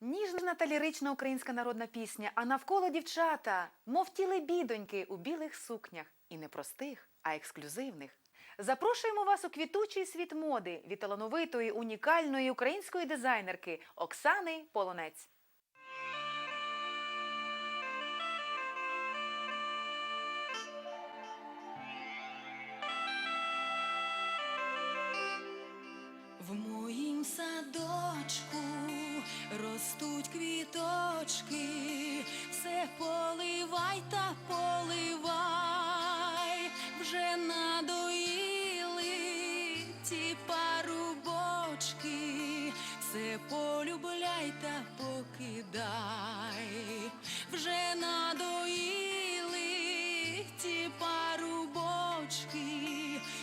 Ніжна та лірична українська народна пісня, а навколо дівчата, мов тіли бідоньки у білих сукнях. І не простих, а ексклюзивних. Запрошуємо вас у квітучий світ моди від талановитої унікальної української дизайнерки Оксани Полонець. Ростуть квіточки, все поливай та поливай, вже надоїли ті парубочки, все полюбляй та покидай, вже надоїли ті парубочки,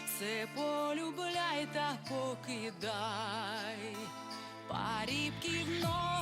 все полюбляй та покидай. Парібків много,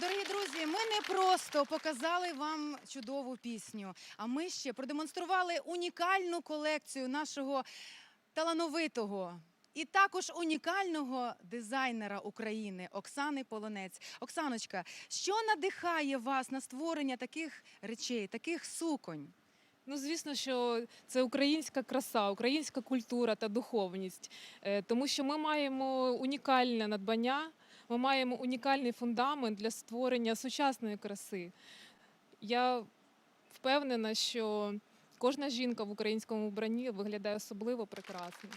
Дорогі друзі, ми не просто показали вам чудову пісню, а ми ще продемонстрували унікальну колекцію нашого талановитого і також унікального дизайнера України Оксани Полонець. Оксаночка, що надихає вас на створення таких речей, таких суконь? Ну, звісно, що це українська краса, українська культура та духовність, Е, тому що ми маємо унікальне надбання, ми маємо унікальний фундамент для створення сучасної краси. Я впевнена, що кожна жінка в українському вбранні виглядає особливо прекрасно.